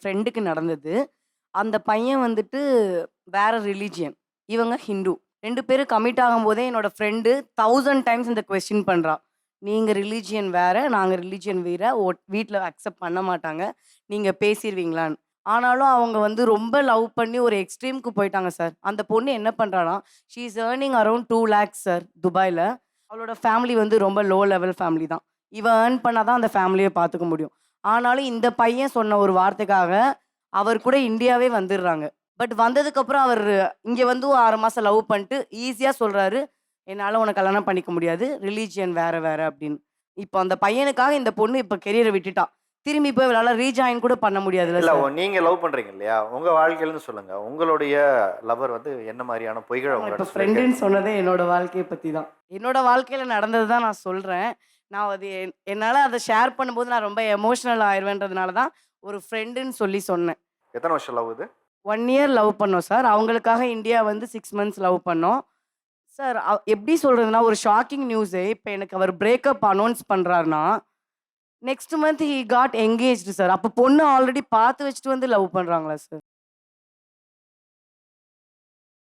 ஃப்ரெண்டுக்கு நடந்தது. அந்த பையன் வந்துட்டு வேற ரிலீஜியன் இவங்க ஹிந்து. ரெண்டு பேரும் கமிட் ஆகும்போதே என்னோட ஃப்ரெண்டு தௌசண்ட் டைம்ஸ் இந்த கொஸ்டின் பண்ணுறான் நீங்கள் ரிலீஜியன் வேற, நாங்கள் ரிலீஜியன் வேற. ஓ வீட்டில் அக்செப்ட் பண்ண மாட்டாங்க. நீங்கள் பேசிடுவீங்களான்னு ஆனாலும் அவங்க வந்து ரொம்ப லவ் பண்ணி ஒரு எக்ஸ்ட்ரீம்க்கு போயிட்டாங்க சார். அந்த பொண்ணு என்ன பண்ணுறான்னா she is earning around two lakhs sir துபாயில் அவளோட ஃபேமிலி வந்து ரொம்ப லோ லெவல் ஃபேமிலி தான். இவன் ஏர்ன் பண்ணால் தான் அந்த ஃபேமிலியை பார்த்துக்க முடியும். ஆனாலும் இந்த பையன் சொன்ன ஒரு வார்த்தைக்காக, அவர் கூட இந்தியாவே வந்துர்றாங்க. பட் வந்ததுக்கப்புறம் அவரு இங்க வந்து 6 மாசம் லவ் பண்ணிட்டு ஈஸியா சொல்றாரு, "என்னால உன்ன கல்யாணம் பண்ணிக்க முடியாது. ரிலிஜியன் வேற வேற" அப்படின்னு. இப்போ அந்த பையனுக்காக இந்த பொண்ணு இப்ப கெரியர விட்டுட்டா. திரும்பி போய் இவளால ரீஜாயின் கூட பண்ண முடியாதுல்ல இல்ல சார். ஒ- நீங்க லவ் பண்றீங்க இல்லையா? உங்க வாழ்க்கையிலருந்து சொல்லுங்க. உங்களுடைய லவர் வந்து என்ன மாரியான பொய்கள இப்ப? ஃப்ரெண்டுன்னு சொன்னதே என்னோட வாழ்க்கைய பத்தி தான். என்னோட வாழ்க்கையில நடந்தது தான் நான் சொல்றேன். நான் அது என் என்னால அத ஷேர் பண்ணும்போது நான் ரொம்ப எமோஷனல் ஆயிருவேன்றதுனால தான் ஒரு ஃப்ரெண்டுன்னு சொல்லி சொன்னேன். எத்தன வருஷம் லவ் இது? 1 இயர் லவ் பண்ணோம் சார். அவங்களுக்காக இந்தியா வந்து 6 மந்த்ஸ் லவ் பண்ணோம். சார் எப்படி சொல்றதுன்னா, ஒரு ஷாக்கிங் நியூஸு இப்ப எனக்கு அவர் பிரேக்கப் அனௌன்ஸ் பண்றாருன்னா, next month he got engaged sir. அப்ப பொண்ணு ஆல்ரெடி பார்த்து வச்சுட்டு வந்து லவ் பண்றாங்களா சார்?